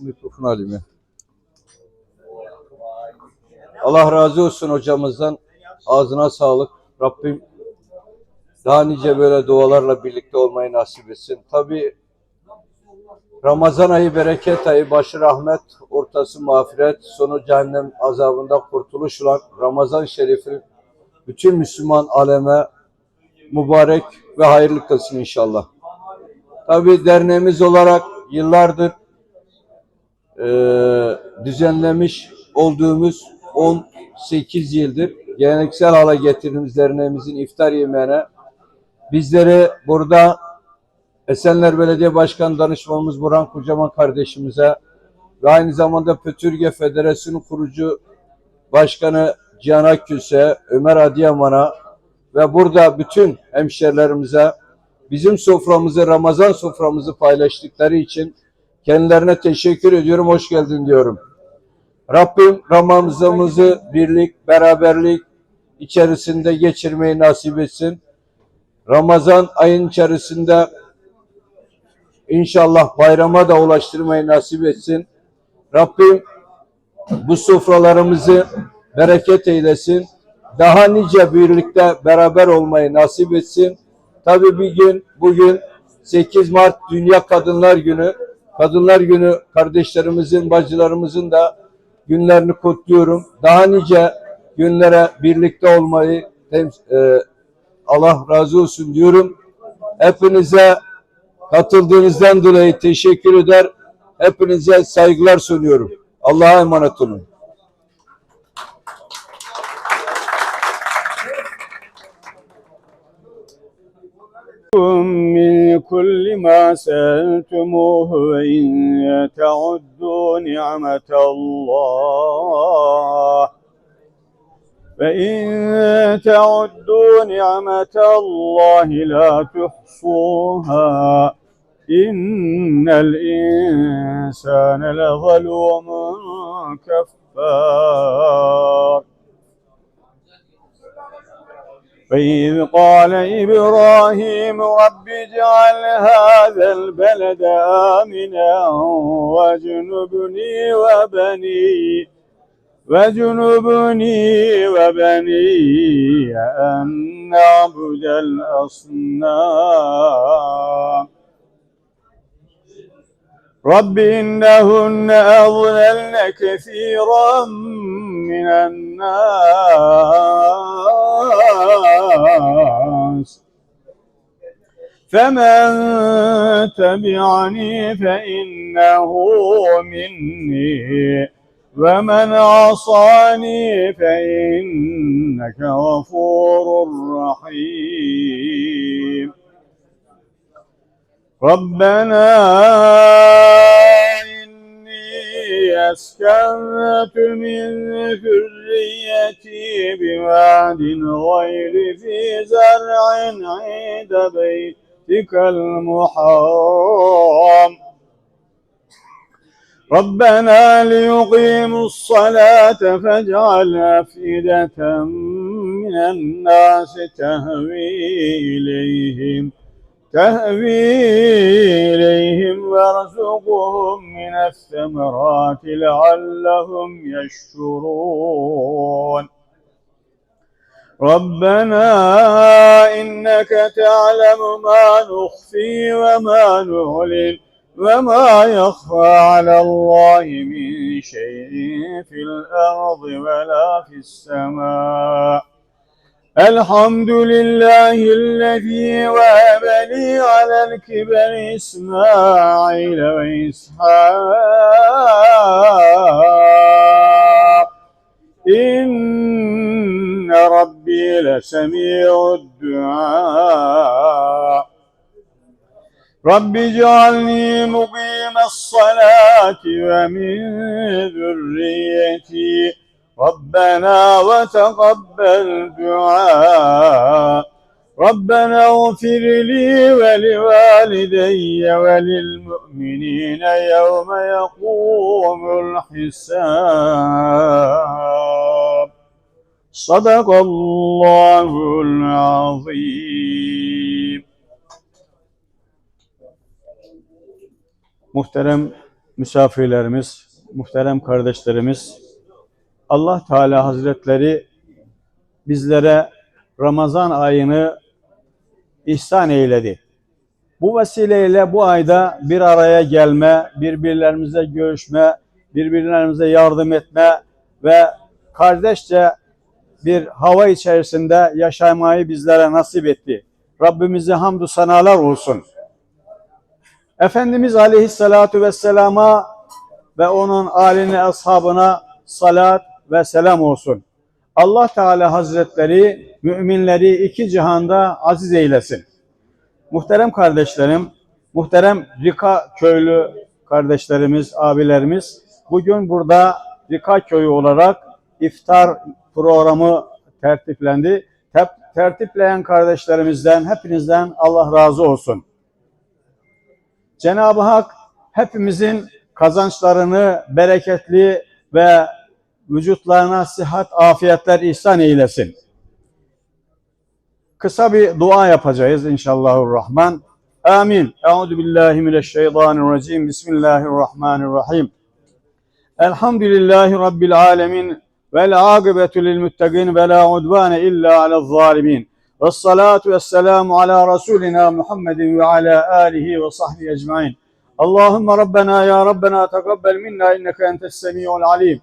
Mikrofonu alayım ya. Allah razı olsun hocamızdan. Ağzına sağlık. Rabbim daha nice böyle dualarla birlikte olmayı nasip etsin. Tabi Ramazan ayı bereket ayı, başı rahmet, ortası mağfiret, sonu cehennem azabında kurtuluş olan Ramazan şerifi bütün Müslüman aleme mübarek ve hayırlı kılsın inşallah. Tabi derneğimiz olarak yıllardır eee, düzenlemiş olduğumuz 18 yıldır geleneksel hale getirdiğimiz derneğimizin iftar yemeğine bizleri burada Esenler Belediye Başkan Danışmanımız Burhan Kocaman kardeşimize ve aynı zamanda Pötürge Federasyonu kurucu başkanı Cihan Akgülse, Ömer Adıyaman'a ve burada bütün hemşerilerimize bizim soframızı, Ramazan soframızı paylaştıkları için kendilerine teşekkür ediyorum, hoş geldin diyorum. Rabbim Ramazanımızı birlik, beraberlik içerisinde geçirmeyi nasip etsin. Ramazan ayın içerisinde inşallah bayrama da ulaştırmayı nasip etsin. Rabbim bu sofralarımızı bereket eylesin. Daha nice birlikte beraber olmayı nasip etsin. Tabii bir gün bugün 8 Mart Dünya Kadınlar Günü. Kadınlar Günü kardeşlerimizin, bacılarımızın da günlerini kutluyorum. Daha nice günlere birlikte olmayı e, Allah razı olsun diyorum. Hepinize katıldığınızdan dolayı teşekkür eder. Hepinize saygılar sunuyorum. Allah'a emanet olun. من كل ما سألتموه وإن تعدوا نعمة الله. فإن تعدوا نعمة الله لا تحصوها. إن الإنسان لظلوم كفار. فإذ قال إبراهيم رب اجعل هذا البلد آمنا واجنبني وبني واجنبني وبني أن نعبد الأصنام. رب إنهن أضللن كثيرا من الناس. فمن تبعني فإنه مني ومن عصاني فإنك غفور رحيم. ربنا إني أسكنت من ذريتي بواد غير ذي زرع عند بيتك المحرم. ربنا ليقيموا الصلاة فاجعل أفئدة من الناس تهوي إليهم. تهوي إليهم وارزقهم من الثمرات لعلهم يشكرون. ربنا إنك تعلم ما نخفي وما نعلن وما يخفى على الله من شيء في الأرض ولا في السماء. الحمد لله الذي وهب لي على الكبر إسماعيل وإسحاق إن ربي لسميع الدعاء رب اجعلني مقيم الصلاة ومن ذريتي ربنا وتقبل دعاء ربنا اغفر لي ولوالدي وللمؤمنين يوم يقوم الحساب صدق الله العظيم Muhterem misafirlerimiz, muhterem kardeşlerimiz, Allah Teala Hazretleri bizlere Ramazan ayını ihsan eyledi. Bu vesileyle bu ayda bir araya gelme, birbirlerimize görüşme, birbirlerimize yardım etme ve kardeşçe bir hava içerisinde yaşamayı bizlere nasip etti. Rabbimize hamdü sanalar olsun. Efendimiz Aleyhisselatu Vesselam'a ve onun âline, ashabına salat ve selam olsun. Allah Teala Hazretleri müminleri iki cihanda aziz eylesin. Muhterem kardeşlerim, muhterem Rika köylü kardeşlerimiz, abilerimiz bugün burada Rika köyü olarak iftar programı tertiplendi. Tep- tertipleyen kardeşlerimizden, hepinizden Allah razı olsun. Cenab-ı Hak hepimizin kazançlarını bereketli ve vücutlarına sıhhat, afiyetler ihsan eylesin. Kısa bir dua yapacağız inşallahurrahman. Amin. Euzu billahi mineşşeytanirracim. Bismillahirrahmanirrahim. Elhamdülillahi rabbil alamin. Vel akibetu lil muttaqin ve la udvane illa alel zalimin. Ves salatu vesselamu ala rasulina Muhammedin ve ala alihi ve sahbihi ecmaîn. Allahümme Rabbena ya Rabbena tekabbel minna inneke entes semi'ul alim.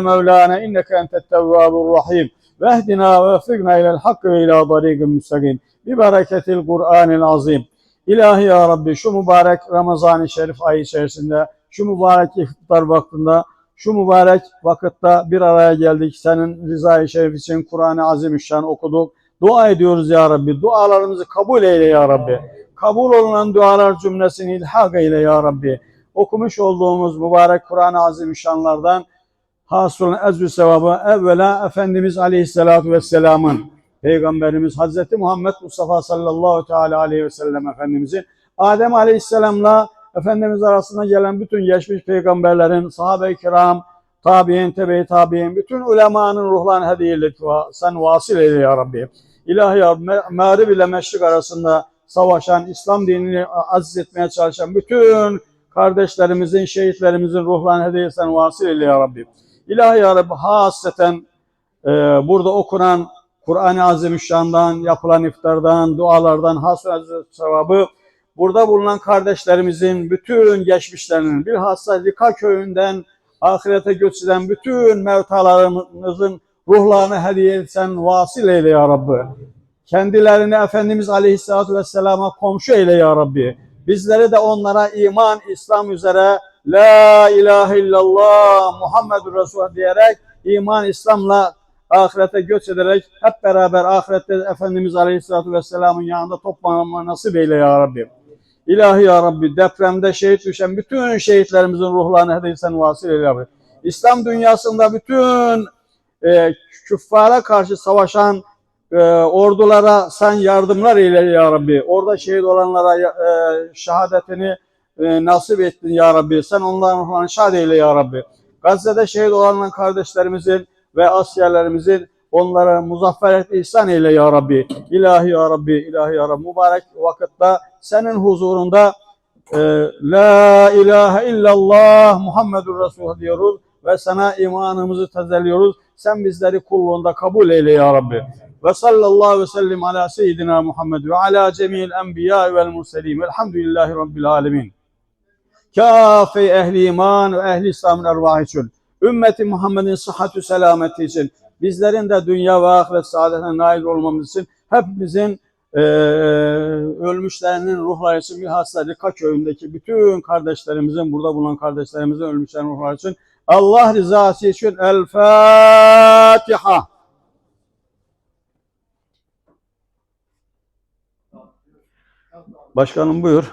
Mevlana inneke entet tevvabur rahim. Vehdina ve fikna ilel hakkı ve ila tariqin müstakim. Bi bereketil Kur'anil azim. İlahi ya Rabbi şu mübarek Ramazan-ı Şerif ayı içerisinde, şu mübarek iftar vaktinde, şu mübarek vakitte bir araya geldik. Senin rızayı şerif için Kur'an-ı Azimüşşan okuduk. Dua ediyoruz ya Rabbi. Dualarımızı kabul eyle ya Rabbi. Kabul olunan dualar cümlesini ilhak eyle ya Rabbi. Okumuş olduğumuz mübarek Kur'an-ı Azimüşşanlardan hasılın ezü sevabı evvela Efendimiz Aleyhisselatü Vesselam'ın Peygamberimiz Hazreti Muhammed Mustafa sallallahu teala aleyhi ve sellem Efendimizin Adem Aleyhisselam'la Efendimiz arasında gelen bütün geçmiş peygamberlerin, sahabe-i kiram, tabi'in, tebe-i tabi'in, bütün ulemanın ruhlarını hediye eyle. Sen vasıl eyle ya Rabbi. İlahi ya mağrib ile meşrik arasında savaşan, İslam dinini aziz etmeye çalışan bütün kardeşlerimizin, şehitlerimizin ruhlarını hediye sen vasıl eyle ya Rabbi. İlahi ya Rabbi hasreten e, burada okunan Kur'an-ı Azimüşşan'dan, yapılan iftardan, dualardan hasret sevabı burada bulunan kardeşlerimizin bütün geçmişlerinin bilhassa Lika köyünden ahirete göç eden bütün mevtalarımızın ruhlarını hediye etsen vasıl eyle ya Rabbi. Kendilerini Efendimiz Aleyhisselatü Vesselam'a komşu eyle ya Rabbi. Bizleri de onlara iman, İslam üzere La ilahe illallah Muhammedur Resulullah diyerek iman, İslam'la ahirete göç ederek hep beraber ahirette Efendimiz Aleyhisselatü Vesselam'ın yanında toplanma nasip eyle ya Rabbi. İlahi ya Rabbi depremde şehit düşen bütün şehitlerimizin ruhlarını hediye sen vasıl eyle ya Rabbi. İslam dünyasında bütün e, küffara karşı savaşan e, ordulara sen yardımlar eyle ya Rabbi. Orada şehit olanlara e, şehadetini e, nasip ettin ya Rabbi. Sen onların ruhlarını şad eyle ya Rabbi. Gazze'de şehit olan kardeşlerimizin ve askerlerimizin onlara muzafferet ihsan eyle ya Rabbi. İlahi ya Rabbi, ilahi ya Rabbi. Mübarek vakitte senin huzurunda e, La ilahe illallah Muhammedur Resulullah diyoruz ve sana imanımızı tezeliyoruz. Sen bizleri kulluğunda kabul eyle ya Rabbi. Ve sallallahu ve sellim ala seyyidina Muhammed ve ala cemil enbiya vel murselin. Velhamdülillahi rabbil alemin. Kâfe ehli iman ve ehli İslam'ın ervahı için. Ümmeti Muhammed'in sıhhatü selameti için. Bizlerin de dünya ve ahiret saadetine nail olmamız için hepimizin eee ölmüşlerinin ruhları için bilhassa Rika köyündeki bütün kardeşlerimizin, burada bulunan kardeşlerimizin ölmüşlerin ruhları için Allah rızası için El Fatiha. Başkanım buyur.